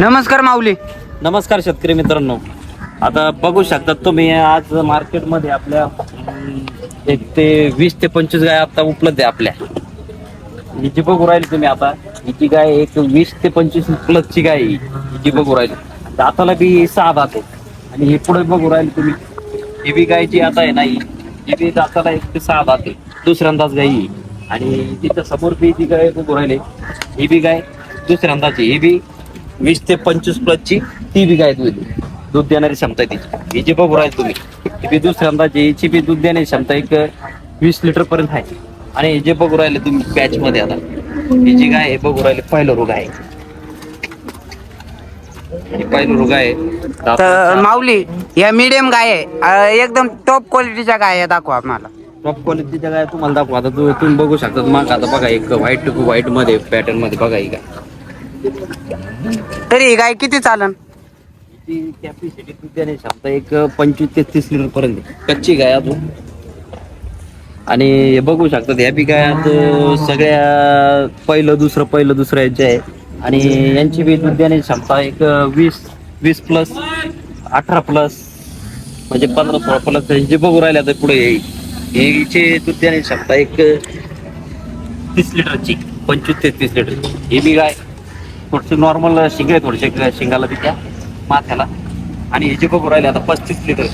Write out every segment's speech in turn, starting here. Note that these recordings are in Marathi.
नमस्कार माऊली. नमस्कार शेतकरी मित्रांनो. आता बघू शकता तुम्ही आज मार्केटमध्ये आपल्या अं, एक ते वीस ते पंचवीस गाय आता उपलब्ध आहे आपल्या. ही जी बघू राहिली तुम्ही आता हिची जी गाय एक वीस ते पंचवीस प्लसची गाय आहे ही. ही जी बघू राहिली. दाताला बी सहा दात आहे आणि हे पुढे बघू राहिली तुम्ही. ही बी गाय जी आता आहे नाही ही बी दाताला एक ते सहा दात आहे दुसऱ्यांदाच गाय आणि तिच्या समोर बी जी गाय बघू राहिले ही बी गाय दुसऱ्यांदाची. ही बी वीस ते पंचवीस प्लसची ती बी गाय दूध दूध देणारी क्षमता आहे तिची. ही जी बघू राहील तुम्ही ही बी दुसऱ्यांदाची हिची बी दूध देण्याची क्षमता एक वीस लिटर पर्यंत आहे. आणि हे जे बघू राहिले तुम्ही पॅच मध्ये आता ही जी गाय बघू राहिले पहिलं रोग आहे. ही पहिलं रोग आहे. तर माऊली या मीडियम गाय आहे. अं, एकदम टॉप क्वालिटीच्या गाय आहे दाखवा आम्हाला. टॉप क्वालिटीच्या गाय तुम्हाला दाखवा. आता तू- तुम्ही बघू शकता मग आता बघा एक व्हाईट व्हाईटमध्ये पॅटर्नमध्ये बघा ही गाय. तरी ही गाय किती चालन? ती कॅपॅसिटी क्षमता एक पंचवीस ते तीस लिटर पर्यंत. कच्ची गाय अजून आणि हे बघू शकतात ह्या बी गायात सगळ्या पहिलं दुसरं पहिलं दुसरं यांचे आहे. आणि यांची बी दूध देण्याची क्षमता एक वीस वीस प्लस अठरा प्लस म्हणजे पंधरा सोळा प्लस जे बघू राहिले आता पुढे हिचे दूध देण्याची क्षमता एक तीस लिटरची पंचवीस ते तीस लिटर ही बी गाय. थोडीशी नॉर्मल शिंग आहे थोडीशी शिंगाला तिच्या माथ्याला. आणि हे जे बघू राहिले आता पस्तीस लिटर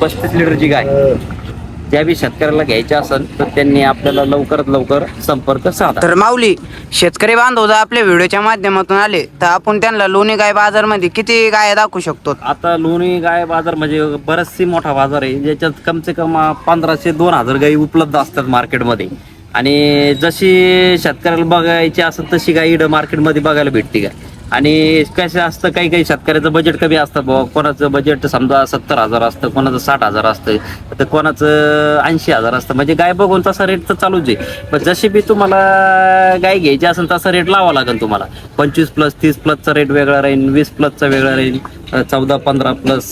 पस्तीस लिटरची गाय. ज्या बी शेतकऱ्याला घ्यायच्या असेल तर त्यांनी आपल्याला लवकरात लवकर संपर्क साधा. तर माऊली शेतकरी बांधव जर आपल्या व्हिडिओच्या माध्यमातून आले तर आपण त्यांना लोणी गाय बाजारमध्ये किती गाय दाखवू शकतो? आता लोणी गाय बाजार म्हणजे बराचशी मोठा बाजार आहे. ज्याच्यात कम से कम पंधराशे दोन हजार गायी उपलब्ध असतात मार्केटमध्ये आणि जशी शेतकऱ्याला बघायची असेल तशी काय इकडं मार्केटमध्ये बघायला भेटते काय आणि कसं असतं काही काही शेतकऱ्याचं बजेट कमी असतं बाबा कोणाचं बजेट समजा सत्तर हजार असतं कोणाचं साठ हजार असतं तर कोणाचं ऐंशी हजार असतं. म्हणजे गाय बघून तसा रेट तर चालूच आहे. पण जशी बी तुम्हाला गाय घ्यायची असेल तसा रेट लावा लागेल तुम्हाला. पंचवीस प्लस तीस प्लसचा रेट वेगळा राहील वीस प्लसचा वेगळा राहील चौदा पंधरा प्लस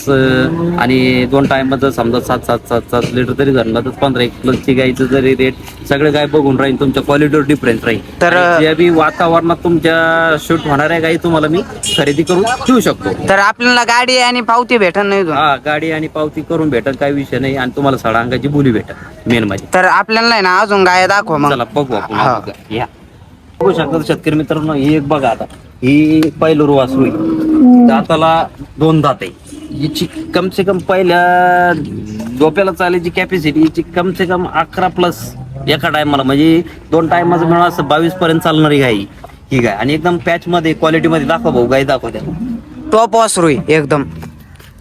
आणि दोन टायमाचं समजा सात सात सात सात लिटर तरी धरलं तर पंधरा एक प्लसची गायचं जरी रेट सगळं गाय बघून राहील तुमच्या क्वालिटीवर डिफरन्स राहील तर- बी वातावरणात तुमच्या शूट होणाऱ्या गायी तुम्हाला मी खरेदी करून देऊ शकतो. तर आपल्याला गाडी आणि पावती भेटत नाही इथून. हा गाडी आणि पावती करून भेटल काही विषय नाही. आणि तुम्हाला सडांगाची बोली भेटल मेन म्हणजे. तर आपल्याला आहे ना अजून गाय दाखवा मग. चला बघू आपण. हा. बघा. या. बघू शकता शेतकरी मित्रांनो ही एक बघा आता. ही पहिलं रुवास होईल दाताला दोन दात आहे. हिची कम से कम पहिल्या डोप्याला चालायची कॅपॅसिटी हिची कम से कम अकरा प्लस एका टायमाला म्हणजे दोन टायमाचं मिळून असं बावीस पर्यंत चालणारी गाय ही. आहे. गाय आणि एकदम पॅच मध्ये क्वालिटी मध्ये दाखव भाऊ गाय दाखव त्या टॉप वासरू आहे एकदम.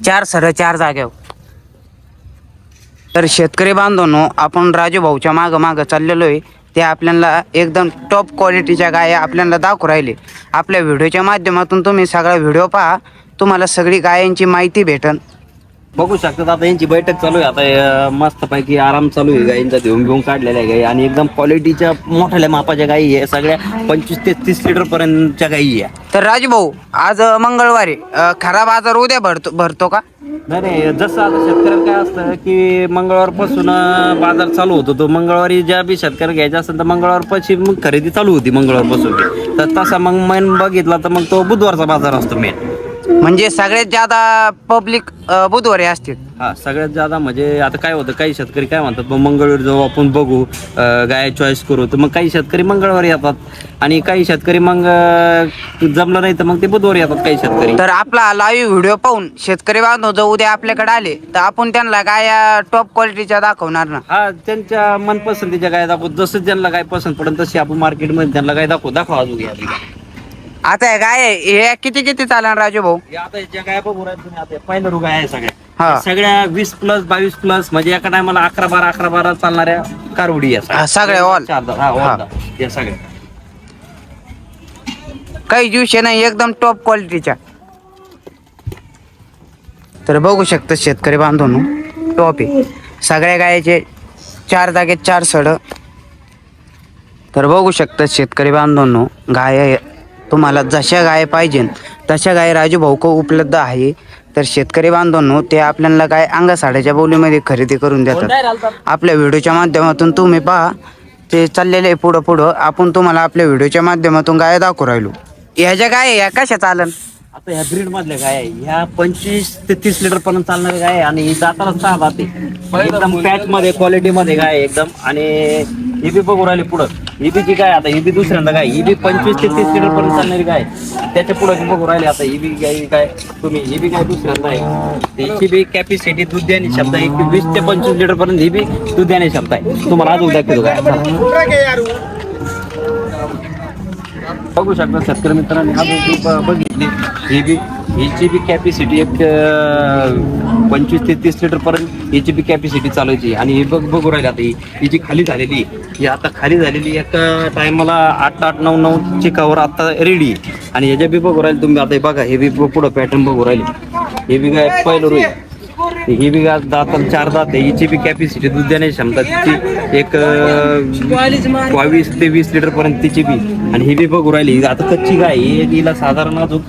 चार सर चार जाग्यावर तर शेतकरी बांधवनो आपण राजू भाऊच्या मागं मागं चाललेलो आहे. ते आपल्याला एकदम टॉप क्वालिटीच्या गाय आपल्याला दाखवू राहिले. आपल्या व्हिडिओच्या माध्यमातून तुम्ही सगळा व्हिडिओ पहा. तुम्हाला सगळी गायांची माहिती भेटन. बघू शकतात. आता यांची बैठक चालू आहे. आता मस्त पैकी आराम चालू आहे. गायींचा घेऊन घेऊन काढलेल्या आहे गाई. आणि एकदम क्वालिटीच्या मोठ्या मापाच्या गायी आहे. सगळ्या पंचवीस ते तीस लिटर पर्यंतच्या गायी आहे. तर राजू भाऊ आज मंगळवारी अं, खरा बाजार उद्या भरतो भरतो का? नाही नाही. जसं आता शेतकऱ्याला काय असतं की मंगळवारपासून बाजार चालू होतो. तो मंगळवारी ज्या बी शेतकऱ्याला घ्यायचा असेल तर मंगळवारपासून मग खरेदी चालू होती मंगळवारपासून. तर तसा मग मेन बघितला तर मग तो बुधवारचा बाजार असतो मेन म्हणजे सगळ्यात जादा पब्लिक बुधवारी असतील. हा सगळ्यात जादा म्हणजे आता काय होतं काही शेतकरी काय म्हणतात मग मंगळवारी जाऊ आपण बघू अं, गाय चॉईस करू. तर मग काही शेतकरी मंगळवारी येतात आणि काही शेतकरी मग अं, जमलं नाही तर मग ते बुधवारी येतात काही शेतकरी. तर आपला लाईव्ह व्हिडिओ पाहून शेतकरी बांधव जर उद्या आपल्याकडे आले तर आपण त्यांना गाया टॉप क्वालिटीच्या दाखवणार ना? हा त्यांच्या मनपसंतीच्या गाय दाखवू. जसं ज्यांना गाय पसंत पडेल तशी आपण मार्केटमध्ये त्यांना गाय दाखवू. दाखवा अजून. आता हे गाय आहे, हे किती किती चालणार राजू भाऊ आता ज्या गाय बघू राहिले तुम्ही आता पहिलं रुग आहे हा. सगळ्या सगळ्या वीस प्लस बावीस प्लस म्हणजे एका टायमाला अकरा बारा अकरा बारा चालणाऱ्या कारवडी हा, सगळ्या all. चार दात, हा, all हा. दात. या सगळ्या काही दिवशी नाही एकदम टॉप क्वालिटीच्या तर बघू शकता शेतकरी बांधवनो टॉप आहे सगळ्या गायचे चार जागेत चार सड तर बघू शकता शेतकरी बांधवांनो गाय तुम्हाला जशा गाय पाहिजे तशा गाय राजू भाऊ को उपलब्ध आहे. तर शेतकरी बांधवांनो ते आपल्याला गाय अंगा साड्याच्या बोलीमध्ये खरेदी करून देतात. आपल्या व्हिडिओच्या माध्यमातून तुम्ही पहा ते चाललेले आहे पुढं पुढं. आपण तुम्हाला आपल्या व्हिडिओच्या माध्यमातून गाय दाखवू राहिलो. ह्या ज्या गाय आहे, ह्या कशा चालन? आता ह्या ब्रीड मधल्या गाय आहे. ह्या पंचवीस ते तीस लिटर पर्यंत चालणारी गाय आहे आणि ही जाताना सहा जाते एकदम पॅच मध्ये क्वालिटी मध्ये गाय आहे एकदम. आणि ही बी बघू राहिली पुढं. ही बी जी आता ही बी दुसऱ्यांदा काय ही बी पंचवीस ते तीस लिटर पर्यंत चालणारी काय? त्याच्या पुढं बघू राहिली आता ही बी काय तुम्ही ही बी दुसऱ्यांदा आहे. हिची बी कॅपॅसिटी दूध देणे क्षमता आहे वीस ते पंचवीस लिटर पर्यंत ही बी दूध देणे शब्द आहे. तुम्हाला अजून दाखवतो काय? बघू शकता शेतकरी मित्रांनी हा ती बघितली. ही बी हिची बी कॅपॅसिटी एक पंचवीस ते तीस लिटर पर्यंत हिची बी कॅपॅसिटी चालायची. आणि ही बघ बघू राहिली आता ही हिची खाली झालेली आहे. ही आता खाली झालेली एका टायमाला आठ आठ नऊ नऊ चिकावर आता रेडी आणि ह्याच्या बी बघू राहिले तुम्ही आता हे बघा हे बी पुढं पॅटर्न बघू राहिले. हे बी काय पहिलं रोई ही बी गाय दाताला चार दात आहे. हिची बी कॅपॅसिटी दूध देण्याची क्षमता तिची एक बावीस ते वीस लिटर पर्यंत तिची बी. आणि ही बी बघू राहिली. आता कच्ची गाय ही हिला साधारण अजून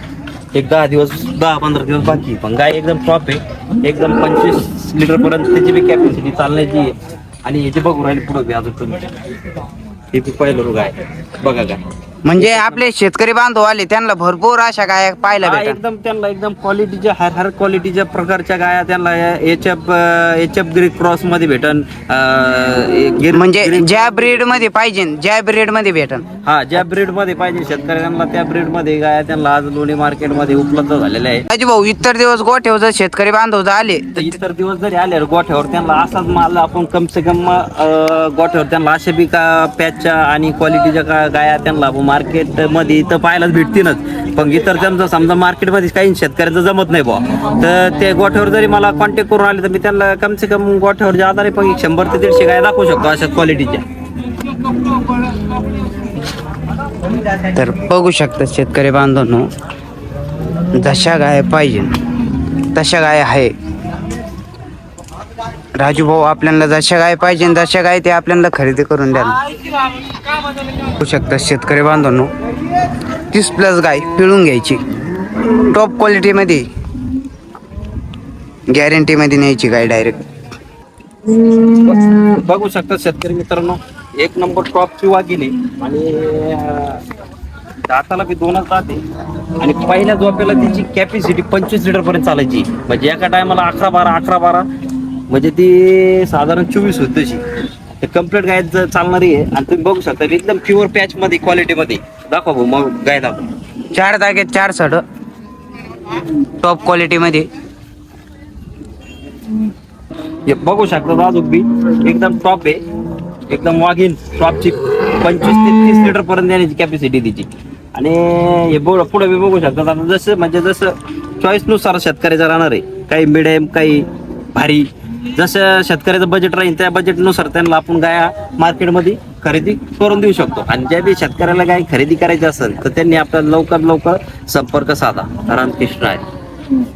एक दहा दिवस दहा पंधरा दिवस बाकी पण गाय एकदम टॉप आहे. एकदम पंचवीस लिटर पर्यंत त्याची बी कॅपॅसिटी चालण्याची आहे. आणि याची बघू राहिली पुढे बी अजून तुम्ही. ही बी पहिलं गाय. बघा काय म्हणजे आपले शेतकरी बांधव आले त्यांना भरपूर अशा गाय पाहायला हा, भेटतात. एकदम त्यांना एकदम क्वालिटीच्या हर हर क्वालिटीच्या प्रकारच्या गाया त्यांना एच एफ एच एफ ग्रीक क्रॉसमध्ये भेटन अं, गिर- म्हणजे ज्या ब्रीडमध्ये पाहिजे ज्या ब्रीडमध्ये भेटन. हा ज्या ब्रीडमध्ये पाहिजे शेतकऱ्यांना त्या ब्रीडमध्ये गाया त्यांना आज लोणी मार्केटमध्ये उपलब्ध झालेल्या आहेत. राजू भाऊ इतर दिवस गोठेव जर शेतकरी बांधव जर आले तर इतर दिवस जरी आले गोठ्यावर त्यांना असाच माल आपण कम से कम अं, गोठ्यावर त्यांना अशा बी का पॅचच्या आणि क्वालिटीच्या गाया त्यांना मार्केटमध्ये तर पाहायलाच भेटतीलच. पण इतर त्यांचं समजा मार्केटमध्ये काही शेतकऱ्यांचं जमत नाही बुवा तर ते गोठ्यावर जरी मला कॉन्टॅक्ट करून आले तर मी त्यांना कम से कम गोठ्यावर जे आधारे पण शंभर ते दीडशे गाय दाखवू शकतो अशा क्वालिटीच्या तर बघू शकता शेतकरी बांधवांनो जशा गाय पाहिजे तशा गाय आहे. राजू भाऊ आपल्याला जशा गाय पाहिजे तशा गाय ते आपल्याला खरेदी करून द्या बघू शकता शेतकरी बांधवांनो. तीस प्लस गाय पिळून घ्यायची. टॉप क्वालिटीमध्ये गॅरंटीमध्ये न्यायची गाय डायरेक्ट बघू शकता शेतकरी मित्रांनो एक नंबर टॉप किंवा गेली आणि दाताला बी दोनच दाते आणि पहिल्या झोपेला तिची कॅपॅसिटी पंचवीस लिटर पर्यंत चालायची. म्हणजे एका टायमाला अकरा बारा अकरा बारा. म्हणजे ती साधारण चोवीस होती तशी. ते कंप्लीट गाय चालणारी आहे. आणि तुम्ही बघू शकता एकदम प्युअर पॅच मध्ये क्वालिटी मध्ये. दाखवा भाऊ मग गाय दाखवा चार जागेत चार सड. टॉप क्वालिटीमध्ये हे बघू शकता अजून बी एकदम टॉप आहे. एकदम वाघीन टॉपची पंचवीस ते तीस लिटर पर्यंत देण्याची कॅपॅसिटी तिची. आणि हे बघ पुढे बी बघू शकतात आता जसं म्हणजे जसं चॉईसनुसार शेतकऱ्याचं राहणार आहे काही मिडियम काही भारी जसं शेतकऱ्याचं बजेट राहील त्या बजेटनुसार त्यांना आपण गाया मार्केटमध्ये खरेदी करून देऊ शकतो. आणि ज्या बी शेतकऱ्याला गाय खरेदी करायची असेल तर त्यांनी आपल्याला लवकर लवकर संपर्क साधा. रामकृष्ण आहे.